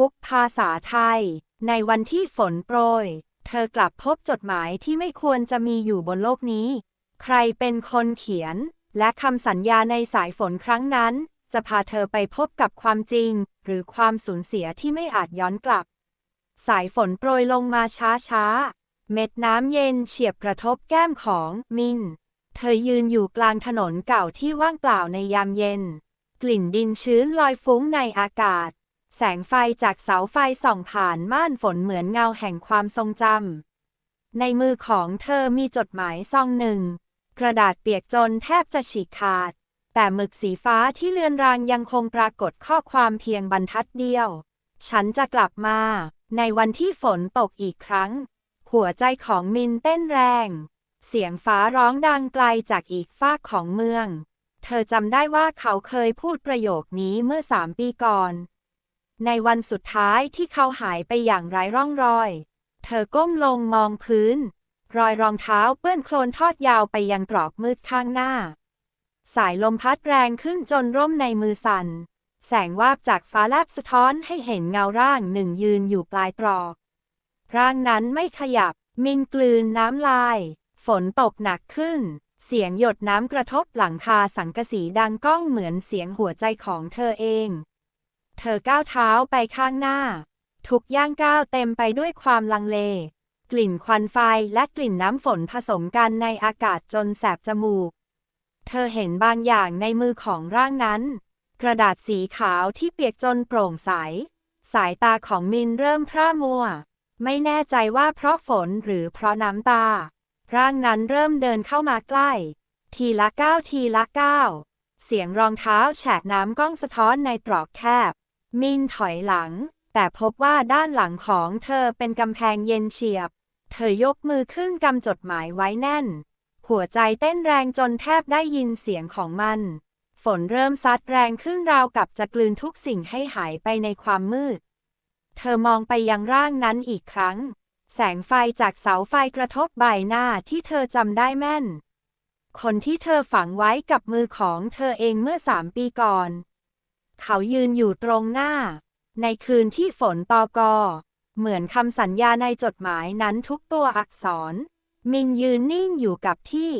คุกภาษาไทย ในวันที่ฝนโปรย เธอกลับพบจดหมายที่ไม่ควรจะมีอยู่บนโลกนี้ ใครเป็นคนเขียน และคำสัญญาในสายฝนครั้งนั้น จะพาเธอไปพบกับความจริง หรือความสูญเสียที่ไม่อาจย้อนกลับ สายฝนโปรยลงมาช้าๆเม็ดน้ำเย็นเฉียบกระทบแก้มของมิน เธอยืนอยู่กลางถนนเก่าที่ว่างเปล่าในยามเย็น กลิ่นดินชื้นลอยฟุ้งในอากาศ แสงไฟจากเสาไฟส่องผ่านม่านฝนเหมือนเงาแห่งความทรงจำ ในมือของเธอมีจดหมายซองหนึ่ง กระดาษเปียกจนแทบจะฉีกขาด แต่หมึกสีฟ้าที่เลือนรางยังคงปรากฏข้อความเพียงบรรทัดเดียว ฉันจะกลับมา ในวันที่ฝนตกอีกครั้ง หัวใจของมินเต้นแรง เสียงฟ้าร้องดังไกลจากอีกฟากของเมือง เธอจำได้ว่าเขาเคยพูดประโยคนี้เมื่อสามปีก่อน ในวันสุดท้ายที่เขาหายไปอย่างไร้ร่องรอย เธอก้มลงมองพื้น รอยรองเท้าเปื้อนโคลนทอดยาวไปยังตรอกมืดข้างหน้า สายลมพัดแรงขึ้นจนร่มในมือสั่น แสงวาบจากฟ้าแลบสะท้อนให้เห็นเงาร่างหนึ่งยืนอยู่ปลายตรอก ร่างนั้นไม่ขยับ มินกลืนน้ำลาย ฝนตกหนักขึ้น เสียงหยดน้ำกระทบหลังคาสังกะสีดังก้องเหมือนเสียงหัวใจของเธอเอง เธอก้าวเท้าไปข้างหน้า ทุกย่างก้าวเต็มไปด้วยความลังเล กลิ่นควันไฟและกลิ่นน้ำฝนผสมกันในอากาศจนแสบจมูก เธอเห็นบางอย่างในมือของร่างนั้น กระดาษสีขาวที่เปียกจนโปร่งใส สายตาของมินเริ่มพร่ามัว ไม่แน่ใจว่าเพราะฝนหรือเพราะน้ำตา ร่างนั้นเริ่มเดินเข้ามาใกล้ ทีละก้าวทีละก้าวเสียงรองเท้าแฉะน้ำก้องสะท้อนในตรอกแคบ มินถอยหลัง แต่พบว่าด้านหลังของเธอเป็นกำแพงเย็นเฉียบ เธอยกมือขึ้นกำจดหมายไว้แน่น หัวใจเต้นแรงจนแทบได้ยินเสียงของมัน ฝนเริ่มซัดแรงขึ้นราวกับจะกลืนทุกสิ่งให้หายไปในความมืด เธอมองไปยังร่างนั้นอีกครั้ง แสงไฟจากเสาไฟกระทบใบหน้าที่เธอจำได้แม่น คนที่เธอฝังไว้กับมือของเธอเองเมื่อสามปีก่อน เขายืนอยู่ตรงหน้า ในคืนที่ฝนตอกอ เหมือนคำสัญญาในจดหมายนั้นทุกตัวอักษร มินยืนนิ่งอยู่กับที่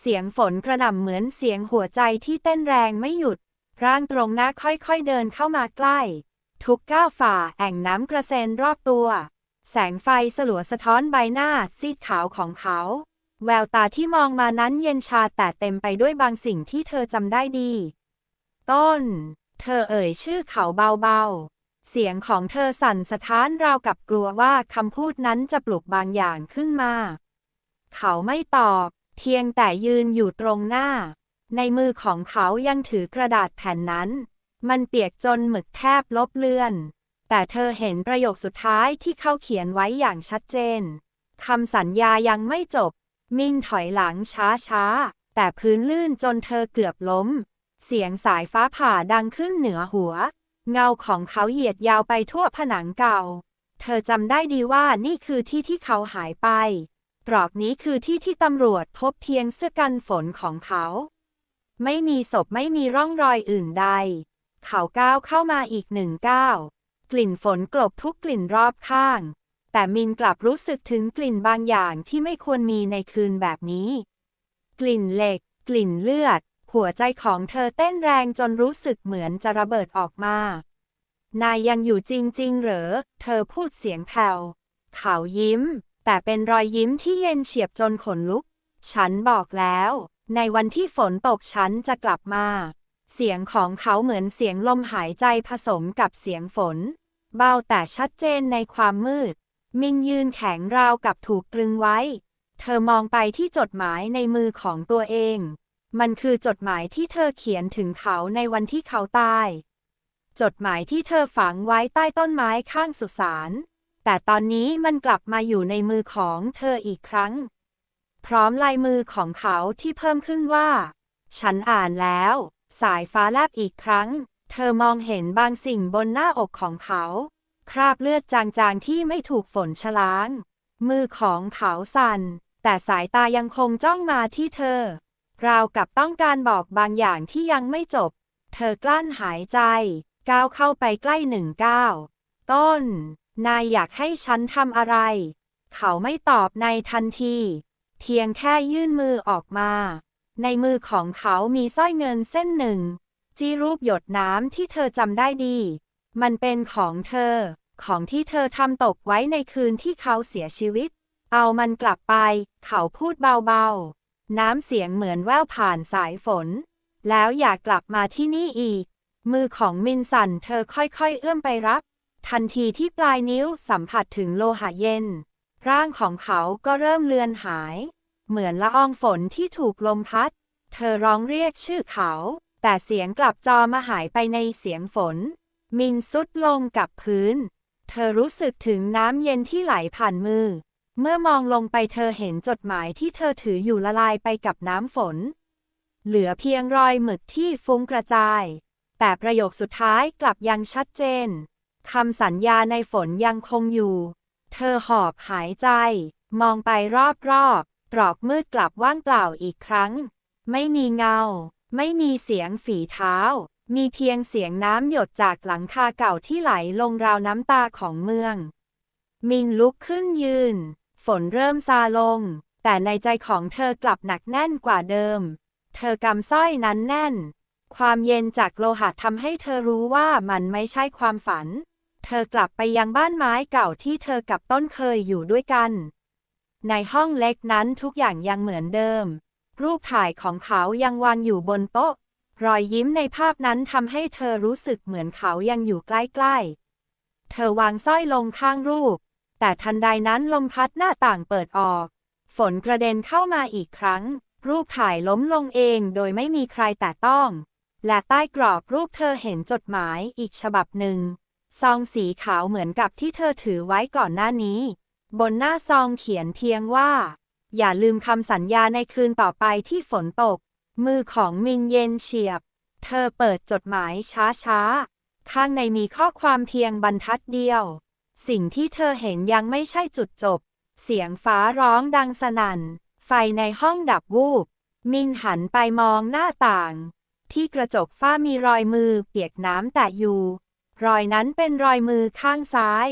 เสียงฝนกระหน่ำเหมือนเสียงหัวใจที่เต้นแรงไม่หยุด ร่างตรงหน้าค่อยๆเดินเข้ามาใกล้ ทุกก้าวฝ่าแอ่งน้ำกระเซ็นรอบตัว แสงไฟสลัวสะท้อนใบหน้าซีดขาวของเขา แววตาที่มองมานั้นเย็นชาแต่เต็มไปด้วยบางสิ่งที่เธอจำได้ดี ต้น เธอเอ่ยชื่อเขาเบาๆ เสียงของเธอสั่นสะท้านราวกับกลัวว่าคำพูดนั้นจะปลุกบางอย่างขึ้นมา เขาไม่ตอบ เพียงแต่ยืนอยู่ตรงหน้า ในมือของเขายังถือกระดาษแผ่นนั้น มันเปียกจนหมึกแทบลบเลือน แต่เธอเห็นประโยคสุดท้ายที่เขาเขียนไว้อย่างชัดเจนคำสัญญายังไม่จบ มิ่งถอยหลังช้าๆ แต่พื้นลื่นจนเธอเกือบล้ม เสียงสายฟ้าผ่าดังขึ้นเหนือหัว เงาของเขาเหยียดยาวไปทั่วผนังเก่า เธอจำได้ดีว่านี่คือที่ที่เขาหายไป ตรอกนี้คือที่ที่ตำรวจพบเพียงเสื้อกันฝนของเขา ไม่มีศพไม่มีร่องรอยอื่นใด เขาก้าวเข้ามาอีกหนึ่งก้าวกลิ่นฝนกลบทุกกลิ่นรอบข้าง แต่มินกลับรู้สึกถึงกลิ่นบางอย่างที่ไม่ควรมีในคืนแบบนี้ กลิ่นเหล็ก กลิ่นเลือด หัวใจของเธอเต้นแรงจนรู้สึกเหมือนจะระเบิดออกมา นายยังอยู่จริง ๆ เหรอ เธอพูดเสียงแผ่ว เขายิ้ม แต่เป็นรอยยิ้มที่เย็นเฉียบจนขนลุก ฉันบอกแล้ว ในวันที่ฝนตกฉันจะกลับมา เสียงของเขาเหมือนเสียงลมหายใจผสมกับเสียงฝน เบาแต่ชัดเจนในความมืด มินยืนแข็งราวกับถูกตรึงไว้ เธอมองไปที่จดหมายในมือของตัวเอง มันคือจดหมายที่เธอเขียนถึงเขาในวันที่เขาตาย จดหมายที่เธอฝังไว้ใต้ต้นไม้ข้างสุสานแต่ตอนนี้มันกลับมาอยู่ในมือของเธออีกครั้ง พร้อมลายมือของเขาที่เพิ่มขึ้นว่า ฉันอ่านแล้ว สายฟ้าแลบอีกครั้ง เธอมองเห็นบางสิ่งบนหน้าอกของเขา คราบเลือดจางๆที่ไม่ถูกฝนชล้าง มือของเขาสั่น แต่สายตายังคงจ้องมาที่เธอ ราวกับต้องการบอกบางอย่างที่ยังไม่จบ เธอกลั้นหายใจ ก้าวเข้าไปใกล้หนึ่งก้าว ต้น นายอยากให้ฉันทำอะไร เขาไม่ตอบในทันที เพียงแค่ยื่นมือออกมา ในมือของเขามีสร้อยเงินเส้นหนึ่ง จีรูปหยดน้ำที่เธอจำได้ดี มันเป็นของเธอ ของที่เธอทำตกไว้ในคืนที่เขาเสียชีวิต เอามันกลับไป เขาพูดเบาๆ น้ำเสียงเหมือนแว่วผ่านสายฝน แล้วอย่ากลับมาที่นี่อีก มือของมินสันเธอค่อยๆ เอื้อมไปรับ ทันทีที่ปลายนิ้วสัมผัสถึงโลหะเย็น ร่างของเขาก็เริ่มเลือนหาย เหมือนละอองฝนที่ถูกลมพัด เธอร้องเรียกชื่อเขา แต่เสียงกลับจอมาหายไปในเสียงฝน มินสุดลงกับพื้น เธอรู้สึกถึงน้ำเย็นที่ไหลผ่านมือ เมื่อมองลงไปเธอเห็นจดหมายที่เธอถืออยู่ละลายไปกับน้ำฝน เหลือเพียงรอยหมึกที่ฟุ้งกระจาย แต่ประโยคสุดท้ายกลับยังชัดเจนคำสัญญาในฝนยังคงอยู่ เธอหอบหายใจ มองไปรอบๆตรอกมืดกลับว่างเปล่าอีกครั้ง ไม่มีเงา ไม่มีเสียงฝีเท้า มีเพียงเสียงน้ำหยดจากหลังคาเก่าที่ไหลลงราวน้ำตาของเมือง มินลุกขึ้นยืน ฝนเริ่มซาลง แต่ในใจของเธอกลับหนักแน่นกว่าเดิม เธอกำสร้อยนั้นแน่น ความเย็นจากโลหะทำให้เธอรู้ว่ามันไม่ใช่ความฝัน เธอกลับไปยังบ้านไม้เก่าที่เธอกับต้นเคยอยู่ด้วยกัน ในห้องเล็กนั้นทุกอย่างยังเหมือนเดิม รูปถ่ายของเขายังวางอยู่บนโต๊ะ รอยยิ้มในภาพนั้นทำให้เธอรู้สึกเหมือนเขายังอยู่ใกล้ๆ เธอวางสร้อยลงข้างรูป แต่ทันใดนั้นลมพัดหน้าต่างเปิดออก ฝนกระเด็นเข้ามาอีกครั้ง รูปถ่ายล้มลงเองโดยไม่มีใครแตะต้อง และใต้กรอบรูปเธอเห็นจดหมายอีกฉบับหนึ่ง ซองสีขาวเหมือนกับที่เธอถือไว้ก่อนหน้านี้ บนหน้าซองเขียนเพียงว่า อย่าลืมคำสัญญาในคืนต่อไปที่ฝนตก มือของมินเย็นเฉียบ เธอเปิดจดหมายช้าๆ ข้างในมีข้อความเพียงบรรทัดเดียว สิ่งที่เธอเห็นยังไม่ใช่จุดจบ เสียงฟ้าร้องดังสนั่น ไฟในห้องดับวูบ มินหันไปมองหน้าต่าง ที่กระจกฝ้ามีรอยมือเปียกน้ำแตะอยู่ รอยนั้นเป็นรอยมือข้างซ้าย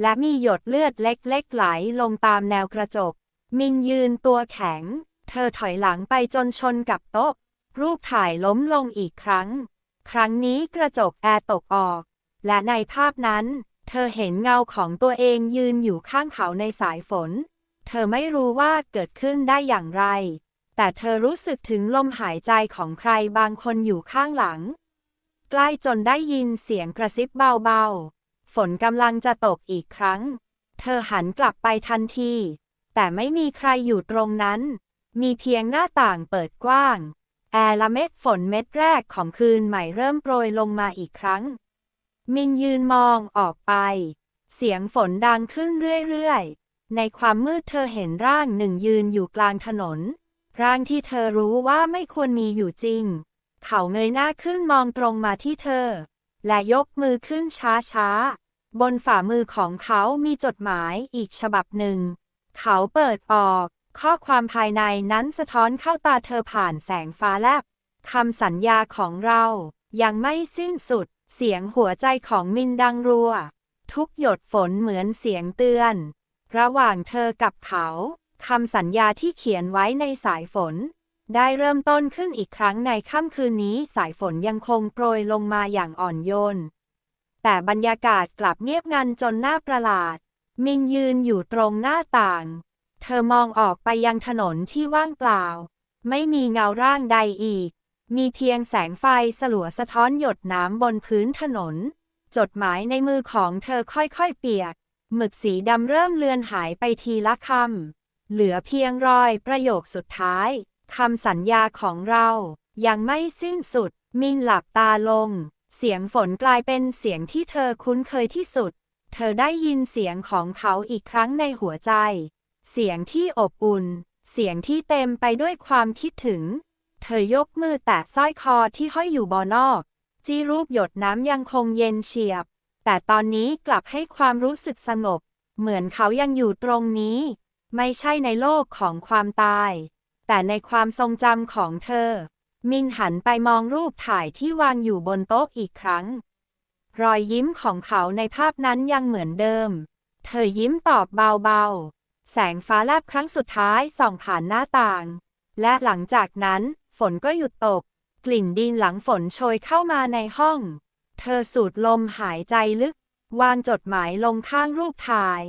และมีหยดเลือดเล็กๆไหลลงตามแนวกระจก มินยืนตัวแข็ง เธอถอยหลังไปจนชนกับโต๊ะ รูปถ่ายล้มลงอีกครั้ง ครั้งนี้กระจกแอร์ตกออก และในภาพนั้น เธอเห็นเงาของตัวเองยืนอยู่ข้างเขาในสายฝน เธอไม่รู้ว่าเกิดขึ้นได้อย่างไร แต่เธอรู้สึกถึงลมหายใจของใครบางคนอยู่ข้างหลัง ใกล้จนได้ยินเสียงกระซิบเบาๆ ฝนกำลังจะตกอีกครั้ง เธอหันกลับไปทันที แต่ไม่มีใครอยู่ตรงนั้น มีเพียงหน้าต่างเปิดกว้าง แอร์ละเม็ดฝนเม็ดแรกของคืนใหม่เริ่มโปรยลงมาอีกครั้ง มินยืนมองออกไป เสียงฝนดังขึ้นเรื่อยๆ ในความมืดเธอเห็นร่างหนึ่งยืนอยู่กลางถนน ร่างที่เธอรู้ว่าไม่ควรมีอยู่จริง เขาเงยหน้าขึ้นมองตรงมาที่เธอ และยกมือขึ้นช้าๆ บนฝ่ามือของเขามีจดหมายอีกฉบับหนึ่ง เขาเปิดออก ข้อความภายในนั้นสะท้อนเข้าตาเธอผ่านแสงฟ้าแลบคำสัญญาของเรายังไม่สิ้นสุด เสียงหัวใจของมินดังรัว ทุกหยดฝนเหมือนเสียงเตือน ระหว่างเธอกับเขาคำสัญญาที่เขียนไว้ในสายฝน ได้เริ่มต้นขึ้นอีกครั้งในค่ำคืนนี้สายฝนยังคงโปรยลงมาอย่างอ่อนโยน แต่บรรยากาศกลับเงียบงันจนน่าประหลาด มินยืนอยู่ตรงหน้าต่าง เธอมองออกไปยังถนนที่ว่างเปล่า ไม่มีเงาร่างใดอีก มีเพียงแสงไฟสลัวสะท้อนหยดน้ำบนพื้นถนน จดหมายในมือของเธอค่อยๆเปียก หมึกสีดำเริ่มเลือนหายไปทีละคำ เหลือเพียงรอยประโยคสุดท้ายคำสัญญาของเรายังไม่สิ้นสุด มินหลับตาลง เสียงฝนกลายเป็นเสียงที่เธอคุ้นเคยที่สุด เธอได้ยินเสียงของเขาอีกครั้งในหัวใจ เสียงที่อบอุ่น เสียงที่เต็มไปด้วยความคิดถึง เธอยกมือแตะสร้อยคอที่ห้อยอยู่บนนอก จีรูปหยดน้ำยังคงเย็นเฉียบ แต่ตอนนี้กลับให้ความรู้สึกสงบ เหมือนเขายังอยู่ตรงนี้ ไม่ใช่ในโลกของความตาย แต่ในความทรงจำของเธอ มินหันไปมองรูปถ่ายที่วางอยู่บนโต๊ะอีกครั้ง รอยยิ้มของเขาในภาพนั้นยังเหมือนเดิม เธอยิ้มตอบเบาๆ แสงฟ้าแลบครั้งสุดท้ายส่องผ่านหน้าต่าง และหลังจากนั้น ฝนก็หยุดตก กลิ่นดินหลังฝนโชยเข้ามาในห้อง เธอสูดลมหายใจลึก วางจดหมายลงข้างรูปถ่าย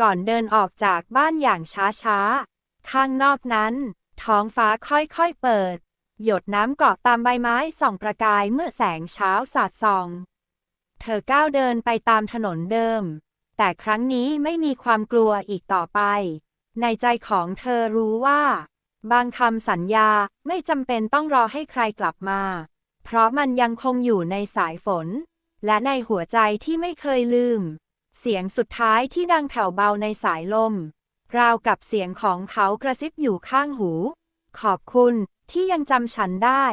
ก่อนเดินออกจากบ้านอย่างช้าๆ ข้างนอกนั้น ท้องฟ้าค่อยๆเปิด หยดน้ำเกาะตามใบไม้ส่องประกายเมื่อแสงเช้าสาดส่อง เธอก้าวเดินไปตามถนนเดิม แต่ครั้งนี้ไม่มีความกลัวอีกต่อไป ในใจของเธอรู้ว่า บางคำสัญญาไม่จำเป็นต้องรอให้ใครกลับมา เพราะมันยังคงอยู่ในสายฝน และในหัวใจที่ไม่เคยลืม เสียงสุดท้ายที่ดังแผ่วเบาในสายลม ราวกับเสียงของเขากระซิบอยู่ข้างหู ขอบคุณที่ยังจำฉันได้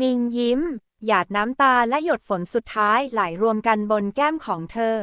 มิงยิ้ม หยาดน้ำตาและหยดฝนสุดท้ายไหลรวมกันบนแก้มของเธอ